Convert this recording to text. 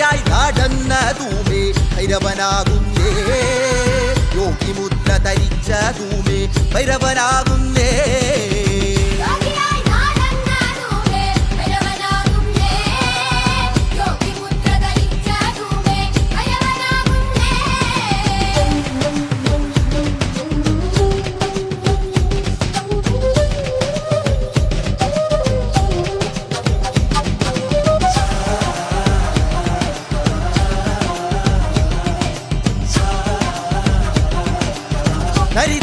ഭക്തിയായി നടന്ന തൂമേ ഭൈരവനാകുന്നേ. യോഗിമുദ്ര ധരിച്ച തൂമേ ഭൈരവനാകുന്നേ. なり